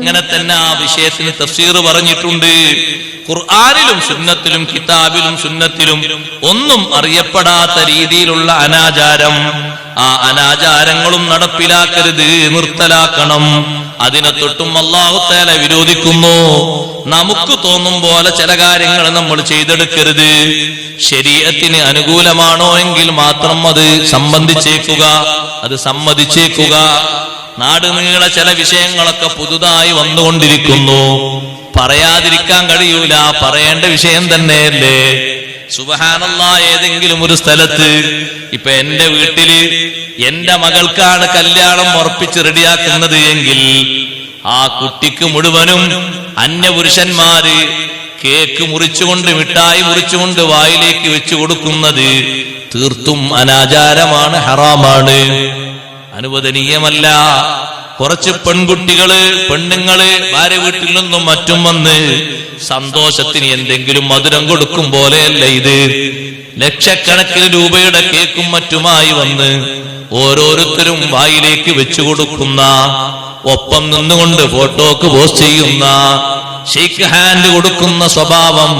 ഇങ്ങനെ തന്നെ ആ വിഷയത്തിന് തഫ്സീർ പറഞ്ഞിട്ടുണ്ട്. ഖുർആാനിലും സുന്നത്തിലും കിതാബിലും സുന്നത്തിലും ഒന്നും അറിയപ്പെടാത്ത രീതിയിലുള്ള അനാചാരം. ആ അനാചാരങ്ങളും നടപ്പിലാക്കരുത് നിർത്തലാക്കണം. അതിനെ തൊട്ടും അള്ളാഹുത്തേല വിരോധിക്കുന്നു. നമുക്ക് തോന്നും പോലെ ചില കാര്യങ്ങൾ നമ്മൾ ചെയ്തെടുക്കരുത്. ശരീരത്തിന് അനുകൂലമാണോ എങ്കിൽ മാത്രം അത് സംബന്ധിച്ചേക്കുക അത് സമ്മതിച്ചേക്കുക. നാട് നീള ചില വിഷയങ്ങളൊക്കെ പുതുതായി വന്നുകൊണ്ടിരിക്കുന്നു. പറയാതിരിക്കാൻ കഴിയൂല. പറയേണ്ട വിഷയം തന്നെയല്ലേ? സുബഹാനല്ല ഏതെങ്കിലും ഒരു സ്ഥലത്ത് ഇപ്പൊ എന്റെ വീട്ടിൽ എന്റെ മകൾക്കാണ് കല്യാണം ഉറപ്പിച്ച് റെഡിയാക്കുന്നത് എങ്കിൽ ആ കുട്ടിക്ക് മുഴുവനും അന്യപുരുഷന്മാര് കേക്ക് മുറിച്ചുകൊണ്ട് മിഠായി മുറിച്ചുകൊണ്ട് വായിലേക്ക് വെച്ചു കൊടുക്കുന്നത് തീർത്തും അനാചാരമാണ് ഹറാമാണ്. അനുവദനീയമല്ല. കുറച്ച് പെൺകുട്ടികൾ പെണ്ണുങ്ങൾ ഭാര്യ വീട്ടിൽ നിന്നും മറ്റും വന്ന് സന്തോഷത്തിന് എന്തെങ്കിലും മധുരം കൊടുക്കും പോലെയല്ല ഇത്. ലക്ഷക്കണക്കിന് രൂപയുടെ കേക്കും മറ്റുമായി വന്ന് ഓരോരുത്തരും വായിലേക്ക് വെച്ചു കൊടുക്കുന്ന ഒപ്പം നിന്നുകൊണ്ട് ഫോട്ടോക്ക് പോസ്റ്റ് ചെയ്യുന്ന ഷെയ്ക്ക് ഹാൻഡ് കൊടുക്കുന്ന സ്വഭാവം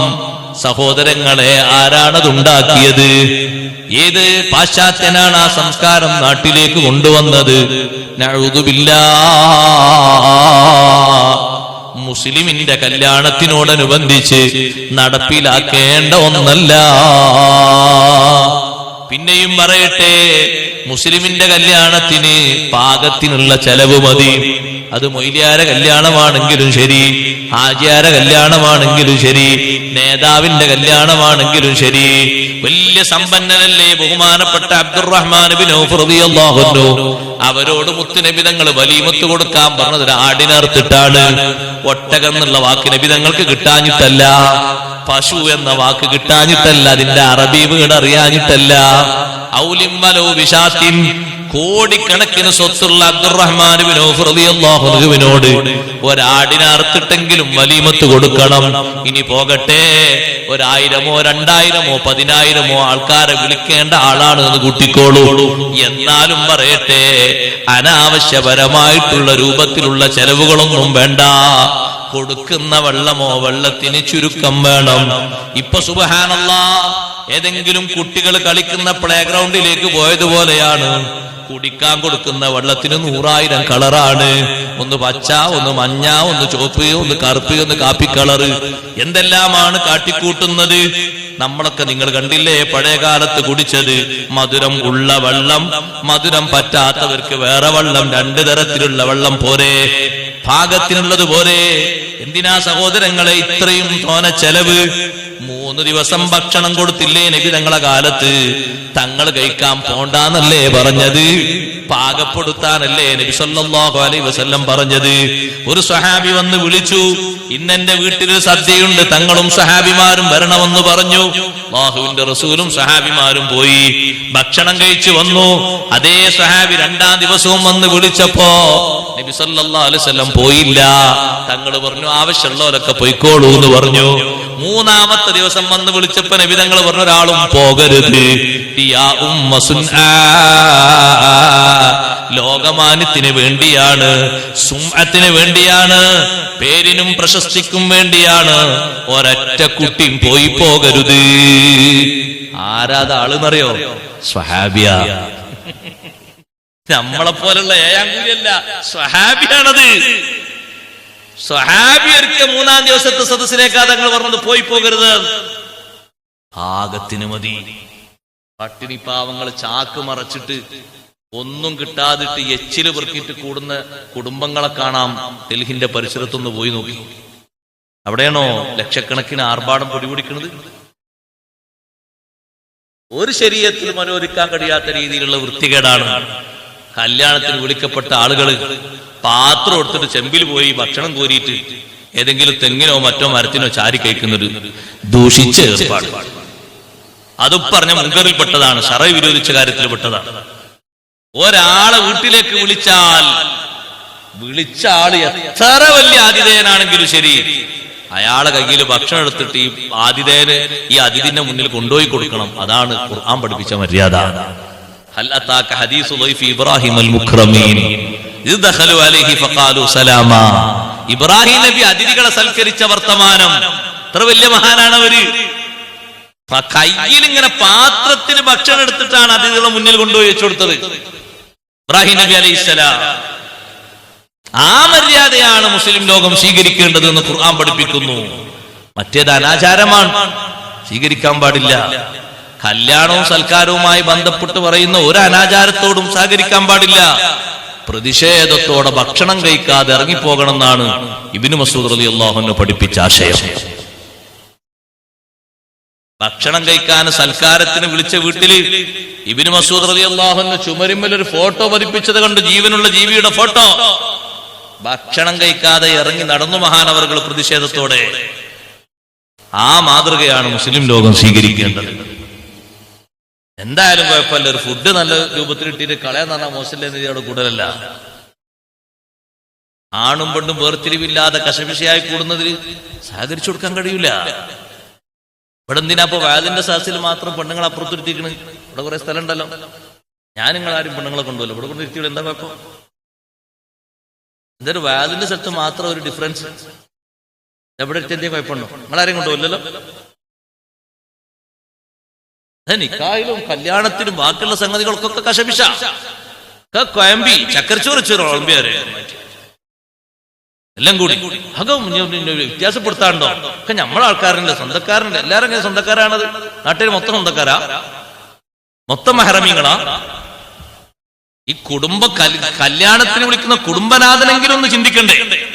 സഹോദരങ്ങളെ ആരാണതുണ്ടാക്കിയത്? ഏത് പാശ്ചാത്യനാണ് ആ സംസ്കാരം നാട്ടിലേക്ക് കൊണ്ടുവന്നത്? നഅൂദുബില്ലാ. മുസ്ലിമിന്റെ കല്യാണത്തിനോടനുബന്ധിച്ച് നടപ്പിലാക്കേണ്ട ഒന്നല്ല. പിന്നെയും പറയട്ടെ മുസ്ലിമിന്റെ കല്യാണത്തിന് പാകത്തിനുള്ള ചെലവ് മതി. അത് മൊയ്ലിയാര കല്യാണമാണെങ്കിലും ശരി. ആചാര കല്യാണമാണെങ്കിലും ശരി. നേതാവിന്റെ കല്യാണമാണെങ്കിലും ശരി. വലിയ സമ്പന്നനല്ലേ ബഹുമാനപ്പെട്ട അബ്ദുറഹ്മാൻ അവരോട് മുത്തുനബിതങ്ങൾ വലിയമുത്ത് കൊടുക്കാൻ പറഞ്ഞത് ആടിനർത്തിട്ടാണ് ഒട്ടകം എന്നുള്ള വാക്ക് നബിതങ്ങൾക്ക് കിട്ടാഞ്ഞിട്ടല്ല. പശു എന്ന വാക്ക് കിട്ടാഞ്ഞിട്ടല്ല. അതിന്റെ അറബി വീട് അറിയാഞ്ഞിട്ടല്ല ഔലിമ്മലോ വിശാത്തിൻ കോടിക്കണക്കിന് സ്വത്തുള്ള അൻഹുവിനോട് ഒരാടിനെ അറുത്തിട്ടെങ്കിലും വലിമത്ത് കൊടുക്കണം. ഇനി പോകട്ടെ. ഒരായിരമോ രണ്ടായിരമോ പതിനായിരമോ ആൾക്കാരെ വിളിക്കേണ്ട ആളാണ് എന്ന് കൂട്ടിക്കോളൂ. എന്നാലും പറയട്ടെ അനാവശ്യപരമായിട്ടുള്ള രൂപത്തിലുള്ള ചെലവുകളൊന്നും വേണ്ട. കൊടുക്കുന്ന വെള്ളമോ വെള്ളത്തിന് ചുരുക്കം വേണം. ഇപ്പൊ സുബഹാനല്ല ഏതെങ്കിലും കുട്ടികൾ കളിക്കുന്ന പ്ലേ ഗ്രൗണ്ടിലേക്ക് പോയതുപോലെയാണ്. കുടിക്കാൻ കൊടുക്കുന്ന വെള്ളത്തിന് നൂറായിരം കളറാണ്. ഒന്ന് പച്ച ഒന്ന് മഞ്ഞ ഒന്ന് ചുവപ്പ് ഒന്ന് കറുപ്പ് ഒന്ന് കാപ്പി കളറ്. എന്തെല്ലാമാണ് കാട്ടിക്കൂട്ടുന്നത്? നമ്മളൊക്കെ നിങ്ങൾ കണ്ടില്ലേ പഴയ കാലത്ത് കുടിച്ചത് മധുരം ഉള്ള വെള്ളം. മധുരം പറ്റാത്തവർക്ക് വേറെ വെള്ളം രണ്ടു തരത്തിലുള്ള വെള്ളം പോരെ. പാകത്തിനുള്ളത് പോരെ. എന്തിനാ സഹോദരങ്ങളെ ഇത്രയും തോന ചെലവ്? മൂന്ന് ദിവസം ഭക്ഷണം കൊടുത്തില്ലേ നബി തങ്ങളെ കാലത്ത്? തങ്ങൾ കഴിക്കാൻ പോണ്ടാന്നല്ലേ പറഞ്ഞത്? പാകപ്പെടുത്താനല്ലേ നബി സല്ലല്ലാഹു അലൈഹി വസല്ലം പറഞ്ഞത്? ഒരു സ്വഹാബി വന്ന് വിളിച്ചു ഇന്നെന്റെ വീട്ടിൽ സദ്യയുണ്ട് തങ്ങളും സഹാബിമാരും വരണമെന്ന് പറഞ്ഞു. അള്ളാഹുവിന്റെ റസൂലും സഹാബിമാരും പോയി ഭക്ഷണം കഴിച്ചു വന്നു. അതേ സഹാബി രണ്ടാം ദിവസവും വന്ന് വിളിച്ചപ്പോ നബി പോയില്ല. തങ്ങൾ പറഞ്ഞു ആവശ്യമുള്ളവരൊക്കെ പൊയ്ക്കോളൂ എന്ന് പറഞ്ഞു. മൂന്നാമത്തെ ദിവസം വന്ന് വിളിച്ചപ്പോ നബി തങ്ങൾ പറഞ്ഞു ഒരാളും പോകരുത്. ലോകമാന്യത്തിന് വേണ്ടിയാണ് സുംഅത്തിന് വേണ്ടിയാണ് പേരിനും പ്രശസ്തിക്കും വേണ്ടിയാണ് ഒരൊറ്റ കുട്ടിയും പോയി പോകരുത്. ആരാതാളെന്നറിയോ സ്വഹാബിയ. നമ്മളെ പോലുള്ള ഏഴാം കൂലിയല്ല സ്വഹാബിയാണത് സ്വഹാബിയർക്ക് മൂന്നാം ദിവസത്തെ സദസ്സിനേക്കാ തങ്ങൾ പറഞ്ഞത് പോയി പോകരുത്. ആകത്തിന് മതി. പട്ടിണി പാവങ്ങൾ ചാക്ക് മറച്ചിട്ട് ഒന്നും കിട്ടാതിട്ട് എച്ചിൽ പെറുക്കിട്ട് കൂടുന്ന കുടുംബങ്ങളെ കാണാം. ഡൽഹിന്റെ പരിസരത്തൊന്ന് പോയി നോക്കി. അവിടെയാണോ ലക്ഷക്കണക്കിന് ആർഭാടം പൊടിപിടിക്കുന്നത് ഒരു ശരീരത്തിൽ മനോരിക്കാൻ കഴിയാത്ത രീതിയിലുള്ള വൃത്തികേടാണ്. കല്യാണത്തിന് വിളിക്കപ്പെട്ട ആളുകൾ പാത്രം എടുത്തിട്ട് ചെമ്പിൽ പോയി ഭക്ഷണം കോരിയിട്ട് ഏതെങ്കിലും തെങ്ങിനോ മറ്റോ മരത്തിനോ ചാരി കഴിക്കുന്നത് ദൂഷിച്ച ഏർപ്പാട്. അതും പറഞ്ഞ മുൻകറിൽപ്പെട്ടതാണ് ഷറ വിരോധിച്ച കാര്യത്തിൽ പെട്ടതാണ്. ഒരാളെ വീട്ടിലേക്ക് വിളിച്ചാൽ വിളിച്ച ആൾ എത്ര വലിയ ആതിഥേയനാണെങ്കിലും ശരി അയാളെ കയ്യിൽ ഭക്ഷണം എടുത്തിട്ട് ഈ ആതിഥേയന് ഈ അതിഥിന്റെ മുന്നിൽ കൊണ്ടുപോയി കൊടുക്കണം. അതാണ് ഖുർആൻ പഠിപ്പിച്ച മര്യാദ. ഇബ്രാഹിം അലൈഹി നബി അതിഥികളെ സൽക്കരിച്ച വർത്തമാനം. എത്ര വലിയ മഹാനാണ് അവർ കയ്യിൽ ഇങ്ങനെ പാത്രത്തിൽ ഭക്ഷണം എടുത്തിട്ടാണ് അതിഥികളെ മുന്നിൽ കൊണ്ടുപോയി വെച്ചു കൊടുത്തത്. ഇബ്രാഹിം നബി അലൈഹിസ്സലാം ആ മര്യാദയാണ് മുസ്ലിം ലോകം സ്വീകരിക്കേണ്ടത് എന്ന് ഖുർആൻ പഠിപ്പിക്കുന്നു. മറ്റേത് അനാചാരമാണ്. സ്വീകരിക്കാൻ പാടില്ല. കല്യാണവും സൽക്കാരവുമായി ബന്ധപ്പെട്ട് പറയുന്ന ഒരു അനാചാരത്തോടും സഹകരിക്കാൻ പാടില്ല. പ്രതിഷേധത്തോടെ ഭക്ഷണം കഴിക്കാതെ ഇറങ്ങിപ്പോകണം എന്നാണ് ഇബിനു മസൂദ് അലി അള്ളാഹുനെ പഠിപ്പിച്ച ആശയം. ഭക്ഷണം കഴിക്കാൻ സൽക്കാരത്തിന് വിളിച്ച വീട്ടിൽ ഇബിന് മസൂദ് അലി അള്ളാഹുന് ചുമരിമ്മൽ ഒരു ഫോട്ടോ പതിപ്പിച്ചത് കണ്ട് ജീവനുള്ള ജീവിയുടെ ഫോട്ടോ. ഭക്ഷണം കഴിക്കാതെ ഇറങ്ങി നടന്നു മഹാനവറുകൾ പ്രതിഷേധത്തോടെ. ആ മാതൃകയാണ് മുസ്ലിം ലോകം സ്വീകരിക്കേണ്ടത്. എന്തായാലും കുഴപ്പമില്ല. ഒരു ഫുഡ് നല്ല രൂപത്തിൽ ഇട്ടിട്ട് കളയാന്ന് പറഞ്ഞാൽ മോശമില്ല എന്നതിയോട് കൂടുതലല്ല. ആണും പെണ്ണും വേർതിരിവില്ലാതെ കശപിശയായി കൂടുന്നതിൽ സഹകരിച്ചു കൊടുക്കാൻ കഴിയൂല. ഇവിടെ എന്തിനാ ഇപ്പൊ വാതിന്റെ സാസിൽ മാത്രം പെണ്ണുങ്ങൾ അപ്പുറത്തിരുത്തിക്കണ് ഇവിടെ കുറെ സ്ഥലം ഉണ്ടല്ലോ ഞാൻ നിങ്ങൾ ആരും പെണ്ണുങ്ങളെ കൊണ്ടുവല്ലോ ഇവിടെ കൊണ്ട് ഇരുത്തിയുള്ള എന്താ കുഴപ്പം? എന്തൊരു വാതിന്റെ സ്ഥലത്ത് മാത്രം ഒരു ഡിഫറൻസ് എവിടെ ഇരുത്തി എന്തേ കുഴപ്പമുണ്ടോ? നിങ്ങളാരെയും കൊണ്ടുപോലല്ലോ നിക്കായിലും കല്യാണത്തിനും ബാക്കിയുള്ള സംഗതികൾക്കൊക്കെ കശപിശ. കൊയമ്പി ചക്കരച്ചോറ് ചോറ് എല്ലാം കൂടി. അകം വ്യത്യാസപ്പെടുത്താണ്ടോ? ഒക്കെ നമ്മളെ ആൾക്കാരുണ്ട് സ്വന്തക്കാരുണ്ട് എല്ലാരും ഇങ്ങനെ സ്വന്തക്കാരാണത്. നാട്ടിൽ മൊത്തം സ്വന്തക്കാരാ. മൊത്തം മെഹറമീങ്ങളാ. ഈ കുടുംബ കല്യാണത്തിന് വിളിക്കുന്ന കുടുംബനാഥനെങ്കിലും ഒന്ന് ചിന്തിക്കണ്ടേ?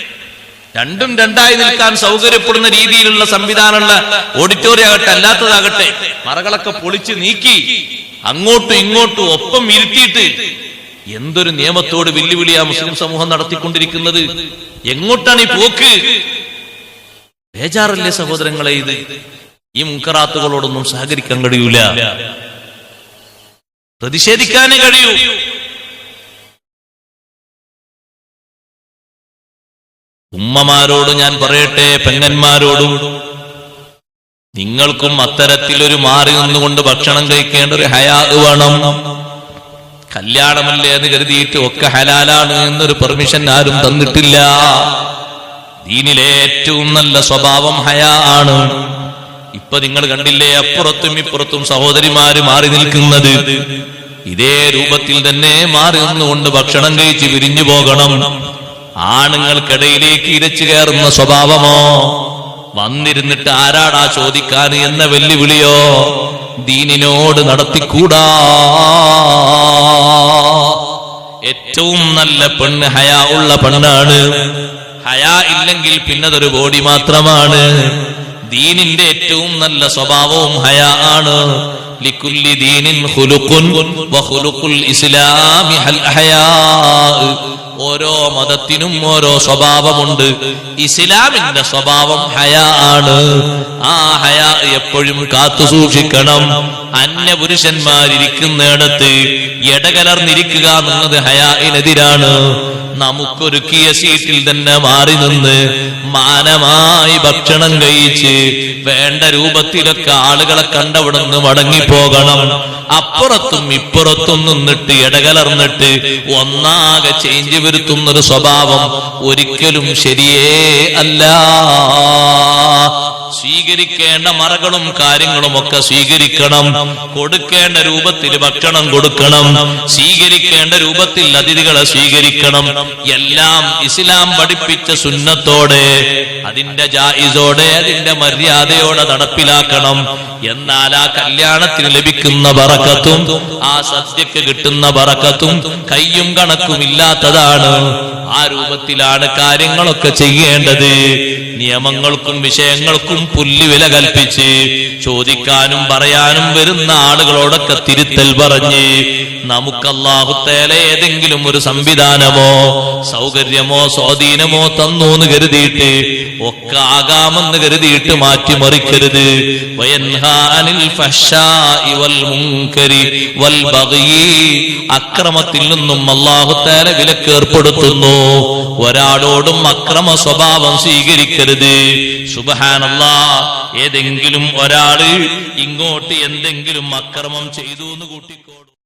രണ്ടും രണ്ടായി നിൽക്കാൻ സൗകര്യപ്പെടുന്ന രീതിയിലുള്ള സംവിധാനമുള്ള ഓഡിറ്റോറിയം ആകട്ടെ അല്ലാത്തതാകട്ടെ മറകളൊക്കെ പൊളിച്ച് നീക്കി അങ്ങോട്ടും ഇങ്ങോട്ടും ഒപ്പം ഇരുത്തിയിട്ട് എന്തൊരു നിയമത്തോട് വെല്ലുവിളിയാ മുസ്ലിം സമൂഹം നടത്തിക്കൊണ്ടിരിക്കുന്നത്? എങ്ങോട്ടാണ് ഈ പോക്ക്? ബേജാറല്ലേ സഹോദരങ്ങളെ ഇത്? ഈ മുൻകറാത്തുകളോടൊന്നും സഹകരിക്കാൻ കഴിയൂല. പ്രതിഷേധിക്കാനേ കഴിയൂ. ഉമ്മമാരോട് ഞാൻ പറയട്ടെ പെങ്ങന്മാരോടും. നിങ്ങൾക്കും അത്തരത്തിലൊരു മാറി നിന്നുകൊണ്ട് ഭക്ഷണം കഴിക്കേണ്ട ഒരു ഹയാ വേണം. കല്യാണമല്ലേ എന്ന് കരുതിയിട്ട് ഒക്കെ ഹലാലാണ് എന്നൊരു പെർമിഷൻ ആരും തന്നിട്ടില്ല. ദീനിലെ ഏറ്റവും നല്ല സ്വഭാവം ഹയാ ആണ്. ഇപ്പൊ നിങ്ങൾ കണ്ടില്ലേ അപ്പുറത്തും ഇപ്പുറത്തും സഹോദരിമാര് മാറി നിൽക്കുന്നത്. ഇതേ രൂപത്തിൽ തന്നെ മാറി നിന്നുകൊണ്ട് ഭക്ഷണം കഴിച്ച് വിരിഞ്ഞു പോകണം. ആണുങ്ങൾക്കിടയിലേക്ക് ഇരച്ചു കയറുന്ന സ്വഭാവമോ? വന്നിരുന്നിട്ട് ആരാടാ ചോദിക്കാൻ എന്ന വെല്ലുവിളിയോ? ദീനിനോട് നടത്തിക്കൂടാ. ഏറ്റവും നല്ല പെണ്ണ് ഹയാ ഉള്ള പെണ്ണാണ്. ഹയാ ഇല്ലെങ്കിൽ പിന്നതൊരു ബോഡി മാത്രമാണ്. ദീനിന്റെ ഏറ്റവും നല്ല സ്വഭാവവും ഹയാ ആണ്. ലിക്കുല്ലി ദീനിൻ ഇസ്ലാമി ഹയാ ഓരോ മതത്തിനും ഓരോ സ്വഭാവമുണ്ട്. ഇസ്ലാമിന്റെ സ്വഭാവം ഹയ ആണ്. ആ ഹയ എപ്പോഴും കാത്തു സൂക്ഷിക്കണം. അന്യ പുരുഷന്മാരിക്കുന്നിടത്ത് ഇടകലർന്നിരിക്കുക എന്നത് ഹയായിനെതിരാണ്. നമുക്കൊരുക്കിയ സീറ്റിൽ തന്നെ മാറി നിന്ന് മാനമായി ഭക്ഷണം കഴിച്ച് വേണ്ട രൂപത്തിലൊക്കെ ആളുകളെ കണ്ടവിടുന്ന് മടങ്ങിപ്പോകണം. അപ്പുറത്തും ഇപ്പുറത്തും നിന്നിട്ട് ഇടകലർന്നിട്ട് ഒന്നാകെ ചേഞ്ച് വരുത്തുന്നൊരു സ്വഭാവം ഒരിക്കലും ശരിയേ അല്ല. സ്വീകരിക്കേണ്ട മറകളും കാര്യങ്ങളും ഒക്കെ സ്വീകരിക്കണം. കൊടുക്കേണ്ട രൂപത്തിൽ ഭക്ഷണം കൊടുക്കണം. സ്വീകരിക്കേണ്ട രൂപത്തിൽ അതിഥികളെ സ്വീകരിക്കണം. എല്ലാം ഇസ്ലാം പഠിപ്പിച്ച സുന്നത്തോടെ അതിന്റെ ജായിസോടെ അതിന്റെ മര്യാദയോടെ നടപ്പിലാക്കണം. എന്നാൽ ആ കല്യാണത്തിന് ലഭിക്കുന്ന പറക്കത്തും ആ സദ്യക്ക് കിട്ടുന്ന പറക്കത്തും കയ്യും കണക്കും ഇല്ലാത്തതാണ് ആ രൂപത്തിലാണ് കാര്യങ്ങളൊക്കെ ചെയ്യേണ്ടത്. നിയമങ്ങൾക്കും വിഷയങ്ങൾക്കും പുല്ലുവില കൽപ്പിച്ച് ചോദിക്കാനും പറയാനും വരുന്ന ആളുകളോടൊക്കെ തിരുത്തൽ പറഞ്ഞ് നമുക്ക് അള്ളാഹുത്തേല ഏതെങ്കിലും ഒരു സംവിധാനമോ സൗകര്യമോ സ്വാധീനമോ തന്നു എന്ന് കരുതിയിട്ട് ഒക്കെ ആകാമെന്ന് കരുതിയിട്ട് മാറ്റിമറിക്കരുത്. അക്രമത്തിൽ നിന്നും അള്ളാഹുത്തേല വിലക്ക് ഏർപ്പെടുത്തുന്നു. ഒരാളോടും അക്രമ സ്വഭാവം സ്വീകരിക്കരുത്. സുബഹാനല്ലാ ഏതെങ്കിലും ഒരാൾ ഇങ്ങോട്ട് എന്തെങ്കിലും അക്രമം ചെയ്തു എന്ന് കൂട്ടിക്കോളും